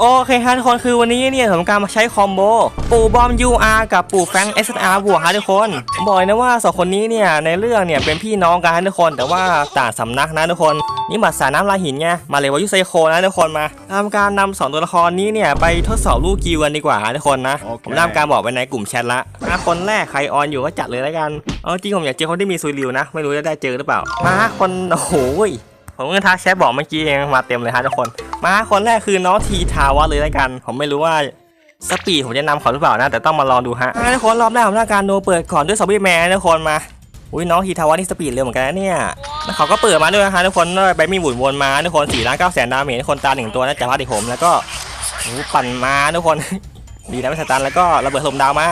โอเคฮะทุกคนคือวันนี้เนี่ยผมการมาใช้คอมโบ ปู่บอม UR กับปู่แฟรงค์ SR บวกฮะทุกคนผมบอกเลยนะว่าสองคนนี้เนี่ยในเรื่องเนี่ยเป็นพี่น้องกันฮะทุกคน แต่ว่าต่างสำนักนะทุกคน นี่มาสายน้ำลายหินไงมาเลยวายุไซโคนะทุกคนมาทำการนำสองตัวละครนี้เนี่ยไปทดสอบลูกกิวกันดีกว่าฮะทุกคนนะโอเคผมทำการบอกไว้ในกลุ่มแชทละอะคนแรกใครออนอยู่ก็จัดเลยแล้วกันเอาจริงผมอยากเจอคนที่มีซุยริวนะ ไม่รู้จะได้เจอหรือเปล่ามาคนโอ้โหยผมก็ทักแชทบอกเมื่อกี้เองมาเต็มเลยฮะทุกคน มาคนแรกคือน้องทีทาวะเลยแล้วกัน ผมไม่รู้ว่าสปีดผมจะนำเขาหรือเปล่านะ แต่ต้องมาลองดูฮะอะทุกคนรอบแรกผมต้องการโดเปิดก่อนด้วยซอมบี้แมนทุกคนมาอุ้ยน้องทีทาวะนี่สปีดเร็วเหมือนกันนะเนี่ยแล้วเขาก็เปิดมาด้วยนะฮะทุกคนด้วยใบมีหมุนวนมาทุกคนสี่ล้านเก้าแสนดาเมจทุกคนตาหนึ่งตัวนะจากพาดิผมแล้วก็ปั่นมาทุกคนดีนะไม่สตันแล้วก็ระเบิดลมดาวมา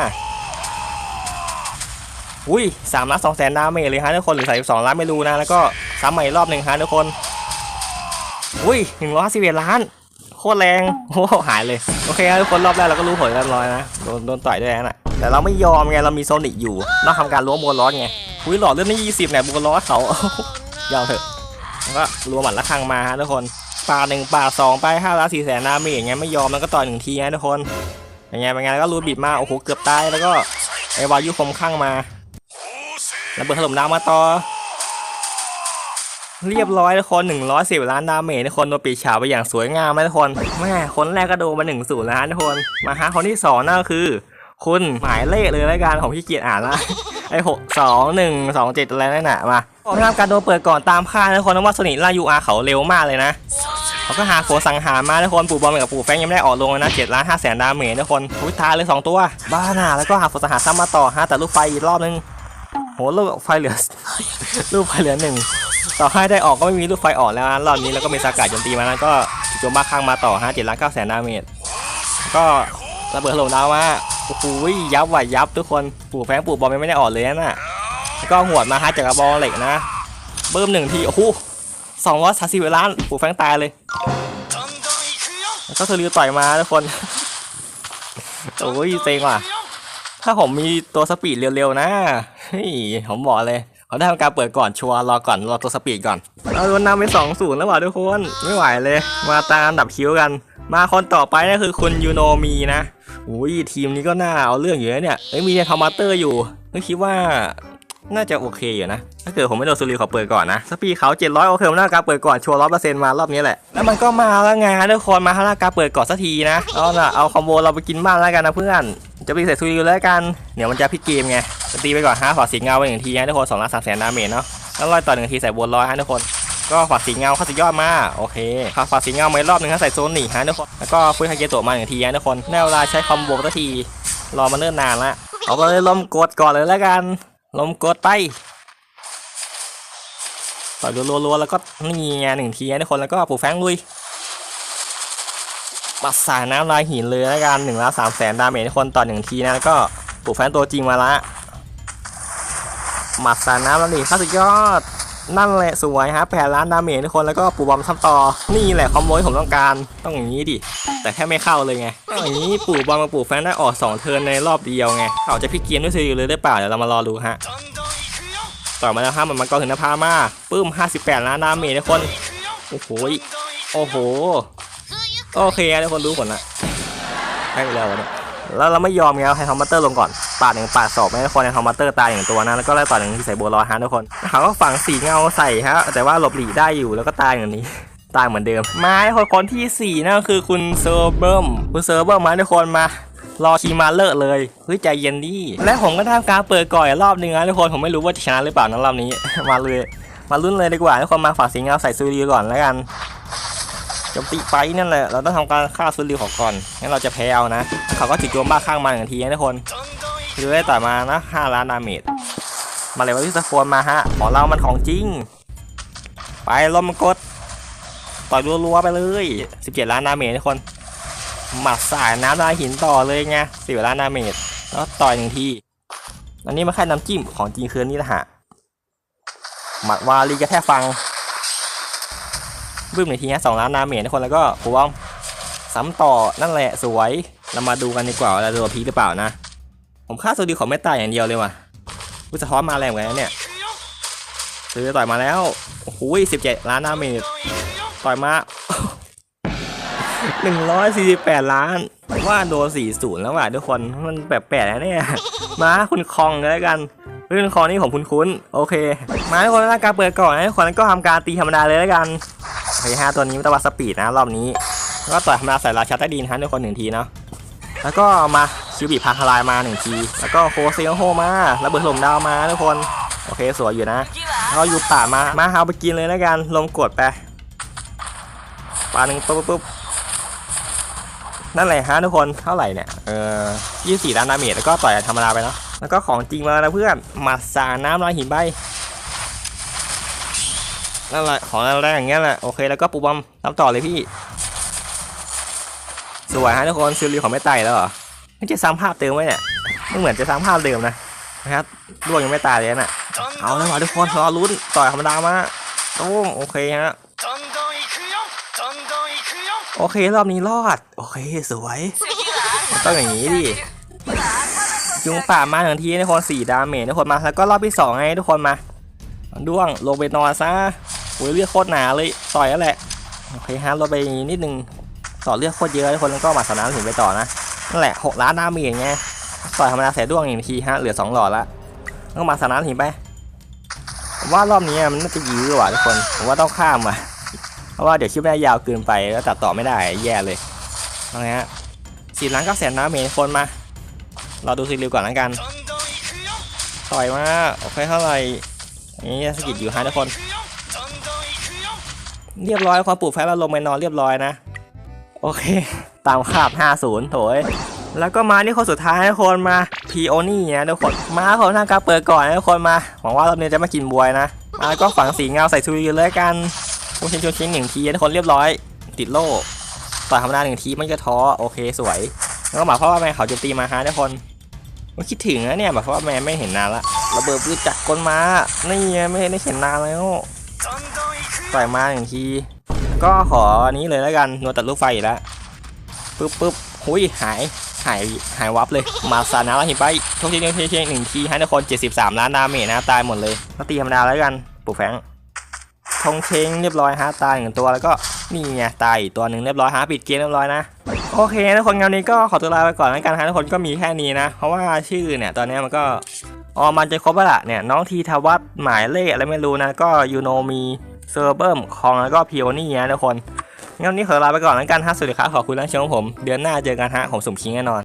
อุ้ยสามล้านสองแสนดาเมจเลยฮะทุกคนหรือใส่สองล้านไม่รู้นะแล้วก็ซ้ำใหม่รอบหนึ่งฮะทุกคน อุ้ยหนึ่งร้อยสิบเอ็ดล้าน โคตรแรงโอ้โหหายเลย โอเคครับทุกคนรอบแรกเราก็รู้ผลเรียบร้อยนะ โดนโดนต่อยด้วยนะแต่เราไม่ยอมไง เรามีโซนิกอยู่ เราทำการล้วงโบลอสไง อุ้ยหลอดเลือดนี่ยี่สิบเนี่ยโบลอสเขายอมเถอะแล้วก็รัวหมัดละครังมาฮะทุกคนปาหนึ่งปาสองไปห้าล้านสี่แสนนาเมจอย่างเงี้ยไม่ยอมแล้วก็ต่อยหนึ่งทีนะทุกคนอย่างเงี้ยเป็นไงแล้วก็รูดบิดมาโอ้โหเกือบตายแล้วก็ไอวายุคมข้างมาระเบิดถล่มดาวมาต่อ เรียบร้อยทุกคน110 ล้านดาเมจทุกคนโดนปีฉาบไปอย่างสวยงามไหมทุกคนแม่คนแรกก็โดนมา1 0ล้านทุกคนมาฮะคนที่สองนั่นก็คือ คุณหมายเลขเลยรายการของพี่เกียรติอ่านละไอ้หกสองหนึ่งสองเจ็ดอะไรนั่นน่ะมาผมทำการโดนเปิดก่อนตามคาดนะทุกคนนว่าสนิทล่ายูอาเขาเร็วมากเลยนะเขาก็หาโขสังหารมาทุกคนปู่บอลกับปู่แฟงยังไม่ได้ออกลงนะเจ็ดล้านห้าแสนดาเมจทุกคนอุ้ยตายเลยสองตัว บ้าน่ะแล้วก็หาโขสังหารซ้ำมาต่อฮะแต่ลูกไฟอีกรอบนึงโหลูกไฟเหลือลูกไฟเหลือหนึ่ง ต่อให้ได้ออกก็ไม่มีลูกไฟออกแล้วนะรอบนี้แล้วก็มีสกัดโจมตีมานั้นก็โจมบ้าข้างมาต่อฮะเจ็ดล้านเก้าแสนดาเมจก็ระเบิดถล่มดาวมาโอ้โหยับว่ะยับทุกคนปู่แฟงปู่บอลไม่ได้ออกเลยนะแล้วก็หวดมาฮะจากกระบองเหล็กนะเบิ่มหนึ่งทีโอ้โหสองร้อยสามสิบล้านปู่แฟงตายเลยก็เธอริวต่อยมาทุกคนโอ้ยเซ็งว่ะถ้าผมมีตัวสปีดเร็วๆนะเฮ้ยผมบอกเลย เขาได้ทำการเปิดก่อนชัวร์รอก่อนรอตัวสปีดก่อนเราโดนนำไปสองศูนย์แล้วว่ะทุกคนไม่ไหวเลย มาตามอันดับคิวกัน มาคนต่อไปนั่คือคุณยูโนมีนะอุ้ยทีมนี้ก็น่าเอาเรื่องอยู่นะเนี่ยเอ้ยมีเนทอมมาเตอร์อยู่ก็คิดว่าน่าจะโอเคอยู่นะ ถ้าเกิดผมไม่โดนซูริขาเปิดก่อนนะ สปีดเขา700 โอเคผมน่าการเปิดก่อน ชัวร์ร้อยเปอร์เซ็นต์มารอบนี้แหละ แล้วมันก็มาแล้วไงทุกคนมาฮาราการเปิดก่อนสักทีนะ เอาล่ะเอาคอมโบเราไปกินบ้านแล้วกันนะเพื่อน จะไปใส่ซูริแล้วกัน เดี๋ยวมันจะพิกเกมไง ตีไปก่อนฮะขอสีเงาไปหนึ่งทีนะทุกคนสองล้านสามแสนดาเมจเนาะแล้วลอยต่อหนึ่งทีใส่บนร้อยฮะทุกคนก็ฝากสีเงาเข้าสุดยอดมาโอเคครับฝากสีเงามาอีกรอบหนึ่งฮะใส่โซนหนีฮะทุกคนแล้วก็ฟื้นฮาเกโตะมาหนึ่งทีฮะทุกคนได้เวลาใช้คอมโบสักทีรอมาเนิ่นนานละเอาไปเลยลมกดก่อนเลยแล้วกันลมกดไปต่อยรัวๆแล้วก็นี่ไงหนึ่งทีนะทุกคนแล้วก็ปูแฟงลุยปัดสายน้ำลายหินเลยแล้วกันหนึ่งล้านสามแสนดาเมจทุกคนต่อหนึ่งทีนะแล้วก็ปลูกแฟนตัวจริงมาละ หมัดสาน้ำแล้วนี่ข้าสุดยอดนั่นแหละสวยฮะแปดล้านดาเมจทุกคนแล้วก็ปูบอมทำต่อ นี่แหละคอมโบที่ผมต้องการต้องอย่างนี้ดิ แต่แค่ไม่เข้าเลยไงต้องอย่างนี้ปู่บอลมาปู่แฟนได้ออกสองเทิร์นในรอบเดียวไงเขาจะพลิกเกมด้วยซีเลยได้เปล่าเดี๋ยวเรามารอดูฮะต่อมาแล้วครับมันมังกรถึงนภามาปื้ม 58 ล้านดาเมจทุกคนโอ้โหโอ้โหโอเคทุกคนรู้ผลละได้ไปแล้วเนี่ยแล้วเราไม่ยอมไงเราให้ทอมบัตเตอร์ลงก่อนปาดหนึ่งปาดสองไม่ให้คนในทอมบัตเตอร์ตายอย่างตัวนะแล้วก็ไล่ต่อหนึ่งที่ใส่โบลอยฮะทุกคนเขาก็ฝังสีเงาใส่ฮะแต่ว่าหลบหลีกได้อยู่แล้วก็ตายอย่างนี้ตายเหมือนเดิมมาคนคนที่สี่นั่นก็คือคุณเซอร์เบิร์มคุณเซอร์เบิร์มมาทุกคนมารอคีมาเลอะเลยเฮ้ยใจเย็นดิและผมก็ทำการเปิดก่อนอีกรอบหนึงนะทุกคนผมไม่รู้ว่าจะชนะหรือเปล่านะรอบนี้ มาเลย มาลุ้นเลยดีกว่าทุกคนมาฝากสีเงาใส่ซูรีก่อนแล้วกันจมตีไปนั่นแหละเราต้องทำการฆ่าซูรีของก่อนงั้นเราจะแพ้เอานะ เขาก็จิกโจมบ้าข้างมาหนึ่งทีนะทุกคน ดูได้ต่อยมานะ 5 ล้านดาเมจมาเลยว่าที่สโฟนมาฮะของเรามันของจริง ไปลมกด ต่อยรัวๆไปเลย 17 ล้านดาเมจทุกคน หมัดสายน้ำลายหินต่อเลยไงสิบล้านดาเมจแล้วต่อยหนึ่งทีอันนี้มาแค่น้ำจิ้มของจริงคือนี่ละฮะหมัดวาลีกระแทกฟังบึ้มหนึ่งทีฮะสองล้านดาเมจทุกคนแล้วก็หัวซ้ำต่อนั่นแหละสวย เรามาดูกันดีกว่าเราจะโดนพีหรือเปล่านะ ผมฆ่าโซดีของไม่ตายอย่างเดียวเลยว่ะวิสะท้อนมาแรงเหมือนกันเนี่ยซื้อต่อยมาแล้วโอ้โหสิบเจ็ดล้านดาเมจต่อยมาหนึ่งร้อยสี่สิบแปดล้าน ว่าโดนสี่ศูนย์แล้วว่ะทุกคนมันแปลกๆนะเนี่ยมาคุณคองเลยแล้วกันเรื่องคองนี่ผมคุ้นๆโอเค มาทุกคนร่างการเปิดก่อนนะทุกคนแล้วก็ทำการตีธรรมดาเลยแล้วกันโอเคฮะตัวนี้ม่ต้องวัดสปีดนะรอบนี้แล้วก็ต่อยธรรมดาใส่ราชาใต้ดินฮะทุกคนหนึ่งทีเนาะแล้วก็มา คิวบิพาทลายมาหนึ่งที แล้วก็โคเซลโฮมาระเบิดลมดาวมาทุกคน โอเคสวยอยู่นะแล้วก็ยูป่ามา มาเอาไปกินเลยแล้วกัน ลมกดไปปลาหนึ่งปุ๊บปุ๊บนั่นแหละฮะทุกคน เท่าไหร่เนี่ย เออยี่สี่ล้านดาเมจแล้วก็ต่อยธรรมดาไปเนาะ แล้วก็ของจริงมาแล้วนะเพื่อนหมัดสาน้ำลายหินใบ นั่นแหละ ของแรกอย่างเงี้ยแหละ โอเค แล้วก็ปูบอมทำต่อเลยพี่ สวยฮะทุกคนซิลลีของไม่ตายแล้วเหรอ ไม่จะซ้ำภาพเดิมไหมเนี่ยไม่เหมือนจะซ้ำภาพเดิมนะนะครับล่วงยังไม่ตายเลยน่ะเอาเลยว่ทุกคนรอรุ้นต่อยธรรมดามาตุ้มโอเคฮะโอเครอบนี้รอด โอเคสวย ต้องอย่างนี้ดิยุงป่ามาหนึ่งทีทุกคนสี่ดาเมจทุกคนมาแล้วก็รอบที่สองให้ทุกคนมาด้วงลงไปนอนซะโอ้ยเลือดโคตรหนาเลยต่อยแล้วแหละโอเคฮะลงไปนิดนึงต่อเลือดโคตรเยอะทุกคนแล้วก็มาสนามถึงไปต่อนะ นั่นแหละหกล้านหน้ามีอย่างไงต่อยธรรมดาเสีด้วงอีกทีฮะเหลือสองหลอดละต้องมาสามล้านทีไปว่ารอบนี้มันน่าจะยื้อว่ะทุกคนผมว่าต้องข้ามว่ะเพราะว่าเดี๋ยวคลิปแรกยาวเกินไปแล้วตัดต่อไม่ได้แย่เลยเอาไงฮะสี่ล้านเก้าแสนหน้ามีคนมาเราดูซีรีส์ก่อนแล้วกัน ต่อยมาโอเคเท่าไหร่นี่สกิดอยู่ฮะทุกคน เรียบร้อยความปลูกแฟร์เราลงไปนอนเรียบร้อยนะ โอเค ตามคาบ 50 โถยแล้วก็มาที่คนสุดท้ายนะคนมาพีโอนี่นะทุกคนมาคนหน้ากาเปิดก่อนนะทุกคนมาหวังว่ารอบนี้จะมากินบวยนะมาก็ฝังสีเงาใส่ชูยเลยกันคุณชินชนชิ้นหนึ่งทีนะทุกคนเรียบร้อย ติดโล่ต่อธรรมดาหนึ่งทีมันจะท้อโอเคสวย แล้วก็หมาเพราะว่าแม่เขาจะตีมาฮะทุกคนมันคิดถึงนะเนี่ยแบบว่าแม่ไม่เห็นนานละระเบิดปืนจักกลมานี่ไม่ได้เห็นนานแล้วส่อยมาหนึ่งที ก็ขอนี้เลยแล้วกันนวตัดลูกไฟแล้ว ปึ๊บปึ๊บหุยหายหายหายวับเลย มาซานะแล้วหินไปทุกทีหนึ่งทีทีหนึ่งทีให้ทุกคน 73 ล้านดาเมจนะตายหมดเลยก็ตีธรรมดาแล้วกันปลูกแฟงทงเชงเรียบร้อยฮะตายหนึ่งตัวแล้วก็นี่ไงตายอีกตัวหนึ่งเรียบร้อยฮะปิดเกมเรียบร้อยนะโอเคทุกคนงานนี้ก็ขอตัวลาไปก่อนแล้วกันฮะทุกคนก็มีแค่นี้นะ เพราะว่าชื่อเนี่ยตอนนี้มันก็อ๋อมันจะครบแล้วล่ะเนี่ยน้องทีทวัฒน์หมายเลขอะไรไม่รู้นะก็ยูโนมีเซอร์เบิร์มคองแล้วก็พิโอนี่นะทุกคน งั้นวันนี้ขอลาไปก่อนแล้วกันฮะสวัสดีครับขอบคุณที่รับชมผม เดือนหน้าเจอกันฮะผมสุ่มคิงแน่นอน